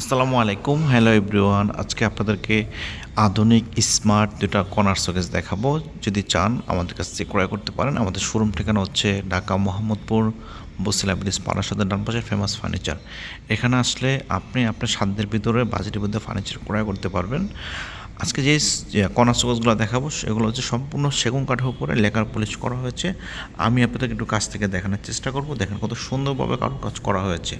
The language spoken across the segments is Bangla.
আসসালামু আলাইকুম। হ্যালো এভরিওয়ান আজকে আপনাদেরকে আধুনিক স্মার্ট দুটা কর্নার শোকেস দেখাবো। যদি চান আমাদের কাছ থেকে ক্রয় করতে পারেন, আমাদের শোরুম ঠিকানা হচ্ছে ঢাকা মোহাম্মদপুর, বসিলা ব্রিজ ডান পাশে ফেমাস ফার্নিচার এখানে আসলে আপনি আপনার সাধ্যের ভিতরে বাজেটের মধ্যে ফার্নিচার ক্রয় করতে পারবেন। আজকে যে কর্নার শোকেসগুলো দেখাবো, সেগুলো হচ্ছে সম্পূর্ণ সেগুন কাঠের উপরে লেখার পলিশ করা হয়েছে। আমি আপনাদেরকে একটু কাছ থেকে দেখানোর চেষ্টা করব। দেখেন কত সুন্দরভাবে কাজ করা হয়েছে।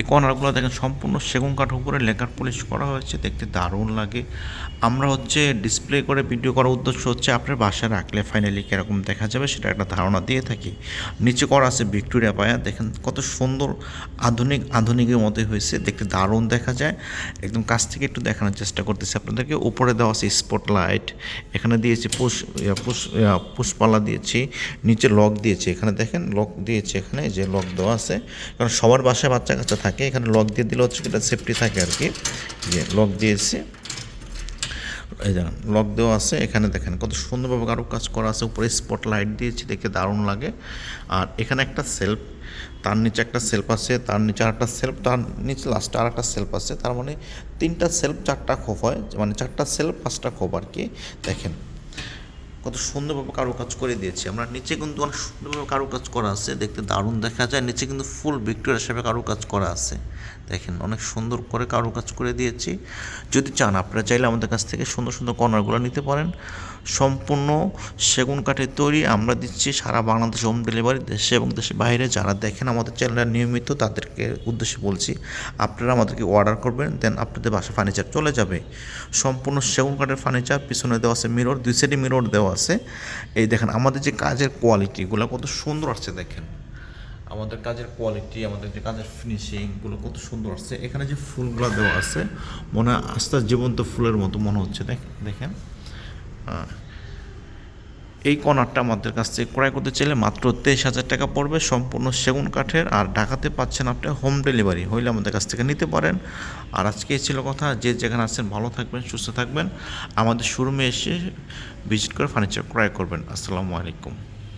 এই কর্নারগুলো দেখেন সম্পূর্ণ সেগুন কাঠ উপরে লেকার পলিশ করা হয়েছে, দেখতে দারুণ লাগে। আমরা হচ্ছে ডিসপ্লে করে ভিডিও করার উদ্দেশ্য হচ্ছে আপনার বাসায় রাখলে ফাইনালি কীরকম দেখা যাবে সেটা একটা ধারণা দিয়ে থাকি। নিচে করা আছে ভিক্টোরিয়া পায়া, দেখেন কত সুন্দর আধুনিক, আধুনিকের মতোই হয়েছে, দেখতে দারুণ দেখা যায়। একদম কাছ থেকে একটু দেখানোর চেষ্টা করতেছি আপনাদেরকে। উপরে দেওয়া আছে স্পট লাইট এখানে দিয়েছি পুষ পুষ পুষ্পালা দিয়েছি, নিচে লক দিয়েছি, এখানে দেখেন লক দিয়েছি এখানে, যে লক দেওয়া আছে। কারণ সবার বাসায় বাচ্চা কাচ্চা থাকে, এখানে লক দিয়ে দিলে হচ্ছে এটা সেফটি থাকে আর কি। যে লক দিয়েছি, এই দেখেন লক দেওয়া আছে, এখানে দেখেন কত সুন্দরভাবে কারও কাজ করা আছে, উপরে স্পট লাইট দিয়েছি দেখতে দারুণ লাগে। আর এখানে একটা সেলফ তার নিচে একটা সেলফ আছে, তার নিচে আরেকটা সেলফ তার নিচে লাস্টে আর একটা সেলফ আছে, তার মানে তিনটা সেলফ চারটা খোপ হয় মানে চারটা সেলফ পাঁচটা খোপ আর কি। দেখেন কত সুন্দরভাবে কারুকাজ করে দিয়েছি। আমরা নিচে কিন্তু অনেক সুন্দরভাবে কারুকাজ করা আছে, দেখতে দারুণ দেখা যায়। নিচে কিন্তু ফুল ভিক্টোরিয়া হিসেবে কারুকাজ করা আছে। দেখেন, অনেক সুন্দর করে কারুকাজ করে দিয়েছি। যদি চান, আপনারা চাইলে আমাদের কাছ থেকে সুন্দর সুন্দর কর্নারগুলো নিতে পারেন। সম্পূর্ণ সেগুন কাঠের তৈরি। আমরা দিচ্ছি সারা বাংলাদেশ হোম ডেলিভারি দেশে এবং দেশের বাইরে। যারা দেখেন আমাদের চ্যানেলটা নিয়মিত তাদেরকে উদ্দেশ্যে বলছি, আপনারা আমাদেরকে অর্ডার করবেন দেন আপনাদের বাসা ফার্নিচার চলে যাবে। সম্পূর্ণ সেগুন কাঠের ফার্নিচার পিছনে দেওয়া আছে মিরর দুই সাইডে মিরর দেওয়া আছে। এই দেখেন, আমাদের যে কাজের কোয়ালিটিগুলো কত সুন্দর আসছে দেখেন। আমাদের কাজের কোয়ালিটি আমাদের যে কাজের ফিনিশিংগুলো কত সুন্দর আসছে। এখানে যে ফুলগুলো দেওয়া আছে, মনে হয় আস্তে জীবন্ত ফুলের মতো মনে হচ্ছে। দেখ দেখেন। এই কর্নারটা আমাদের কাছ থেকে ক্রয় করতে চাইলে মাত্র তেইশ হাজার টাকা পড়বে সম্পূর্ণ সেগুন কাঠের। আর ঢাকাতে পাচ্ছেন আপনি হোম ডেলিভারি হইলে আমাদের কাছ থেকে নিতে পারেন। আর আজকে ছিল কথা, যে যেখানে আছেন ভালো থাকবেন, সুস্থ থাকবেন। আমাদের শোরুমে এসে ভিজিট করে ফার্নিচার ক্রয় করবেন। আসসালামু আলাইকুম।